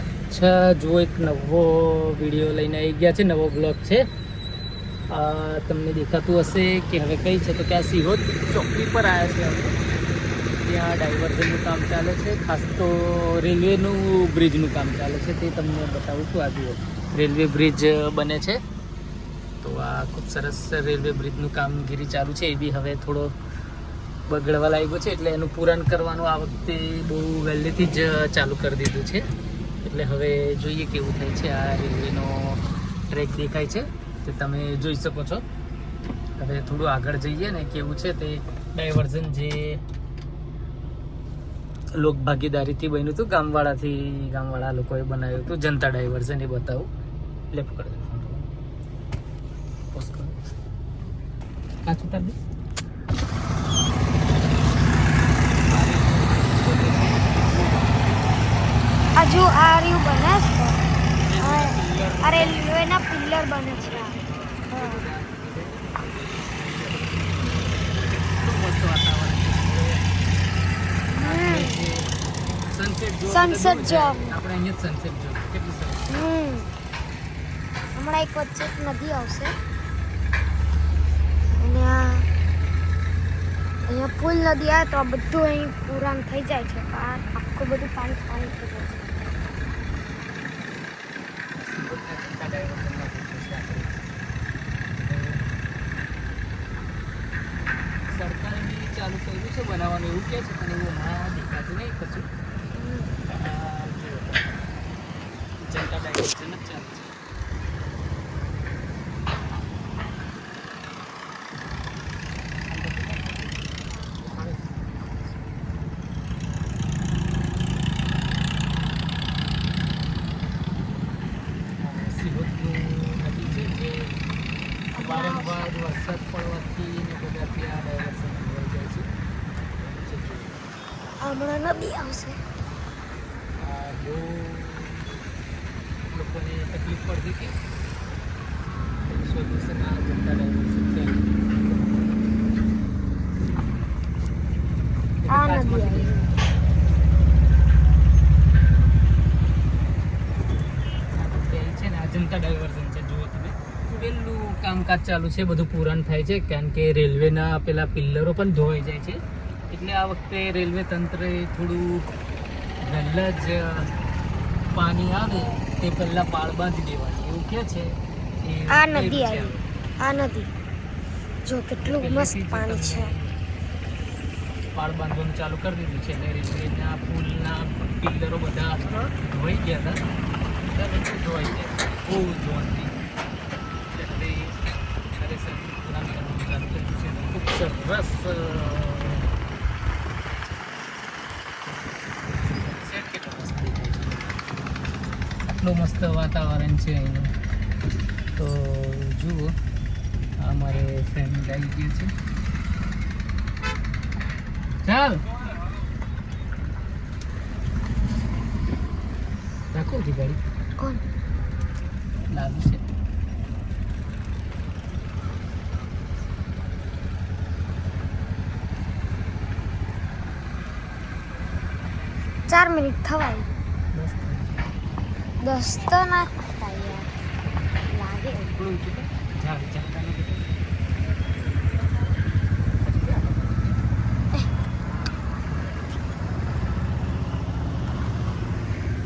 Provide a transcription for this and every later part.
અચ્છા, જુઓ એક નવો વીડિયો લઈને આવી ગયા છે, નવો બ્લોગ છે. તમને દેખાતું હશે કે હવે કઈ છે તો કે આ સિહોદ ચોકડી પર આવ્યા છે અમે. ત્યાં ડાયવર્ઝનનું કામ ચાલે છે, ખાસ તો રેલવેનું બ્રિજનું કામ ચાલે છે, તે તમને બતાવું છું આજે રેલવે બ્રિજ બને છે. તો આ ખૂબ સરસ રેલવે બ્રિજનું કામગીરી ચાલુ છે, એ બી હવે થોડો બગડવા લાગ્યો છે, એટલે એનું પૂરણ કરવાનું આ વખતે બહુ વહેલેથી જ ચાલુ કરી દીધું છે. એટલે હવે જોઈએ કેવું થાય છે આ રેલવેનો ટ્રેક દેખાય છે તે તમે જોઈ શકો છો. હવે થોડું આગળ જઈએ ને કેવું છે તે ડાયવર્ઝન જે લોક ભાગીદારીથી બન્યું હતું ગામવાળાથી ગામવાળા લોકોએ બનાવ્યું હતું જનતા ડાયવર્ઝન એ બતાવું. એટલે પકડ કાચ હજુ આ રહ્યું બને છે હા. આ રેલવેના પિલ્લર બને છે હમ. સનસેટ જો Sunset આપણે અહીંયા સનસેટ જો કેટલું સરસ. હમણાં એક વચ્ચે નદી આવશે. અને આ અહીંયા ફૂલ નદી આવે તો આ બધું અહીં પૂરાણ થઈ જાય છે. આ આખું બધું પાણી પાણી થઈ જાય છે સરકારે બી ચાલુ કર્યું છે બનાવવાનું એવું કે છે પણ એવું ના દેખાતું નહીં કશું. જનતા ડાયવર્ઝન જ ચાલુ છે આ સિહોરનું નદી છે જે વારંવાર વરસાદ પડવાથી ને બધાથી આ ડાયવર્ઝન ખોરવાઈ જાય છે નદી આવશે. બહુ લોકોને તકલીફ પડતી હતી સોલ્યુશન આ જનતા ડાયવર્ઝન છે આ નદી આવી ત્યાં છે ને આ જનતા ડાયવર્ઝન છે. જુઓ તમે. પહેલું કામકાજ ચાલુ છે બધું પૂરણ થાય છે. કારણ કે રેલવેના પેલા પિલ્લરો પણ ધોવાઈ જાય છે. એટલે આ વખતે રેલવે તંત્રએ થોડું વહેલા જ પાણી આવે તે પહેલાં પાળ બાંધી દેવાની. એવું કે છે આ નદી. આવી. આ નદી. જો કેટલું મસ્ત પાણી છે. પાળ બાંધવાનું ચાલુ કરી દીધું છે એટલે રેલવેના પુલના પિલ્લરો બધા ધોઈ ગયા હતા. વચ્ચે ગયા. બહુ ધોવાથી એટલે ખરેખર પુરાણ કરવાનું ચાલુ કર્યું છે અને ખૂબ સરસ અ, set કેટલો મસ્ત દેખાય છે. આટલું મસ્ત વાતાવરણ છે અહીંનું તો જુઓ આ મારે ફ્રેન્ડ આવી ગયું છે. ચાલ. રાખો ઉધી ગાડી. કોણ? લાવી છે. ચાર મિનિટ થવાય. દસ તો ના લાગે.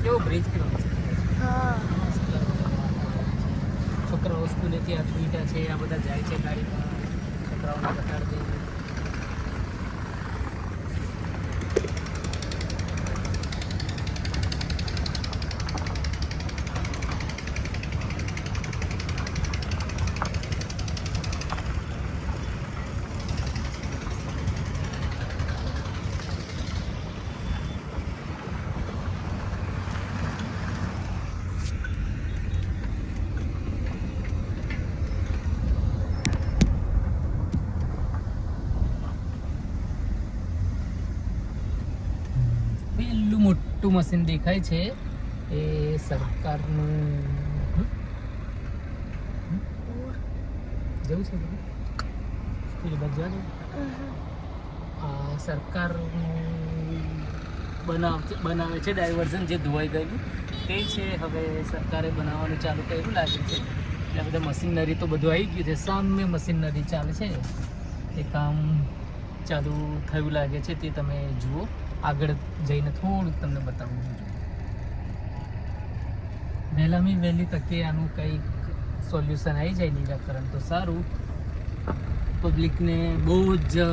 કેવો બ્રિજ કેવો છોકરાઓ સ્કૂલેથી આ સુવિધા છે આ બધા જાય છે ગાડીમાં છોકરાઓને બતાડી દે પેલું મોટું મશીન દેખાય છે. એ સરકારનું જવું છે પેલી બાજુ આ સરકારનું બનાવ બનાવે છે ડાયવર્ઝન જે ધોવાઈ ગયેલું તે છે. હવે સરકારે બનાવવાનું ચાલુ કર્યું લાગે છે. એટલે બધા મશીનરી તો બધું આવી ગયું છે. સામે મશીનરી ચાલે છે. એ કામ ચાલુ થયું લાગે છે તે તમે જુઓ. આગળ જઈને થોડુંક તમને બતાવું છું વહેલામી વહેલી તકે આનું કંઈક સોલ્યુશન આવી જાય નિરાકરણ તો સારું. પબ્લિકને બહુ જ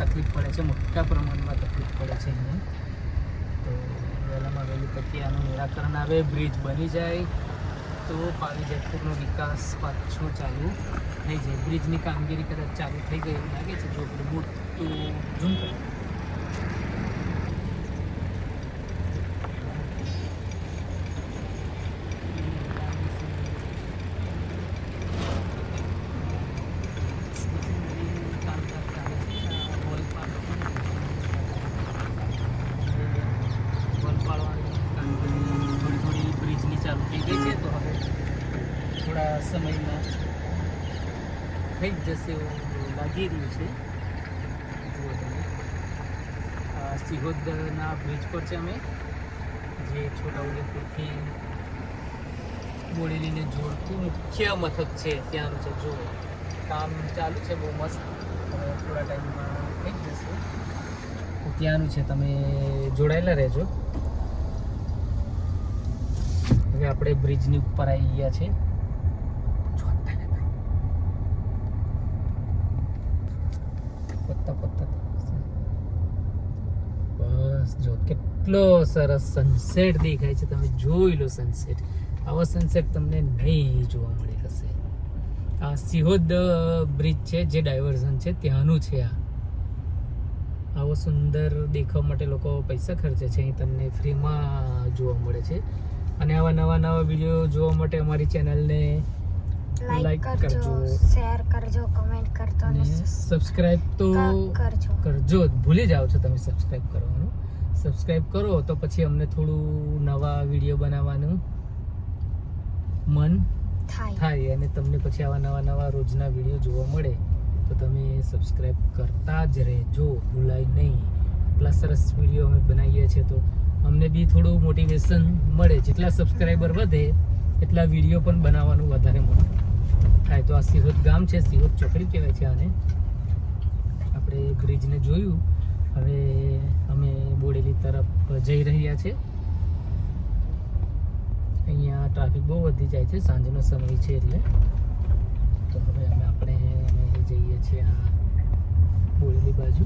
તકલીફ પડે છે, મોટા પ્રમાણમાં તકલીફ પડે છે એને. તો વહેલામાં વહેલી તકે આનું નિરાકરણ આવે, બ્રિજ બની જાય, તો પાવી જેતપુરનો વિકાસ પાછો ચાલુ થઈ જાય. બ્રિજની કામગીરી કદાચ ચાલુ થઈ ગઈ એવું લાગે છે, જો મોટું ઝૂમ કરીએ થોડી થોડી બ્રિજની ચાલુ થઈ ગઈ છે તો હવે થોડા સમયમાં થઈ જશે એવું લાગી રહ્યું છે. જુઓ તમે. સિહોદના બ્રિજ પર છે અમે. જે છોટાઉદેપુરથી બોડેલીને જોડતું મુખ્ય મથક છે ત્યાંનું છે. જો કામ ચાલુ છે, બહુ મસ્ત. થોડા ટાઈમમાં થઈ જશે. ત્યાંનું છે, તમે જોડાયેલા રહેજો. હવે આપણે બ્રિજની ઉપર આવી ગયા છે. બસ જો કેટલો સરસ સનસેટ દેખાય છે તમે જોઈ લો સનસેટ આવો સનસેટ તમને નહીં જોવા મળી હશે. આ સિહોદ બ્રિજ છે જે ડાયવર્ઝન છે ત્યાંનું છે આ. આવો સુંદર દેખાવા માટે લોકો પૈસા ખર્ચે છે અહીં તમને ફ્રીમાં જોવા મળે છે. અને આવા નવા નવા વીડિયો જોવા માટે અમારી ચેનલને લાઈક કરજો. શેર કરજો કમેન્ટ કરજો અને સબસ્ક્રાઇબ તો કરજો. કરજો. ભૂલી જાઓ છો તમે સબસ્ક્રાઇબ કરવાનું. સબસ્ક્રાઇબ કરો તો પછી અમને થોડું નવા વીડિયો બનાવવાનું મન થાય. થાય અને તમને પછી આવા નવા નવા રોજના વીડિયો જોવા મળે. તો તમે સબસ્ક્રાઈબ કરતા જ રહેજો ભૂલાય નહીં. એટલા સરસ વીડિયો અમે બનાવીએ છીએ તો અમને બી થોડું મોટિવેશન મળે. જેટલા સબસ્ક્રાઈબર વધે એટલા વીડિયો પણ બનાવવાનું વધારે મળે. થાય તો આ સિહોદ ગામ છે સિહોદ ચોકડી કહેવાય છે આને. આપણે બ્રિજને જોયું. હવે અમે બોડેલી તરફ જઈ રહ્યા છે અહીંયા ટ્રાફિક બહુ વધી જાય છે, સાંજનો સમય છે એટલે. તો હવે અમે આપણે જઈએ છીએ આ બોડેલી બાજુ.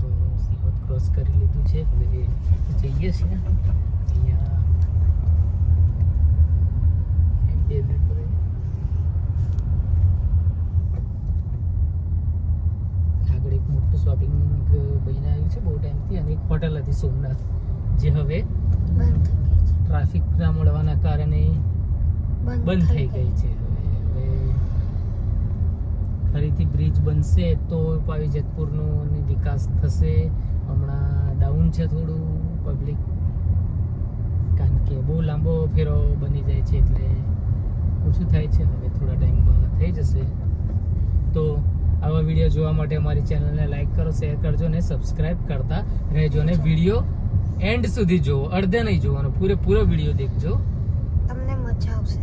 તો સિહોદ ક્રોસ કરી લીધું છે, હવે જઈએ છીએ. અહીંયા એક બે મિનિટ પર આગળ એક મોટું શોપિંગ બનીને આવ્યું છે બહુ ટાઈમથી અને એક હોટલ હતી સોમનાથ જે હવે ટ્રાફિકના મળવાના કારણે બંધ થઈ ગઈ છે. હવે હવે ફરીથી બ્રિજ બનશે તો પાવી જેતપુરનો વિકાસ થશે. હમણાં ડાઉન છે થોડું પબ્લિક કારણ કે બહુ લાંબો ફેરો બની જાય છે એટલે ઓછું થાય છે. હવે થોડા ટાઈમમાં થઈ જશે. તો આવા વીડિયો જોવા માટે અમારી ચેનલને લાઈક કરો, શેર કરજો ને સબસ્ક્રાઇબ કરતા રહેજો ને વીડિયો એન્ડ સુધી જોવો અડધે નહીં જોવાનો, પૂરેપૂરો વીડિયો દેખજો. તમને મજા આવશે.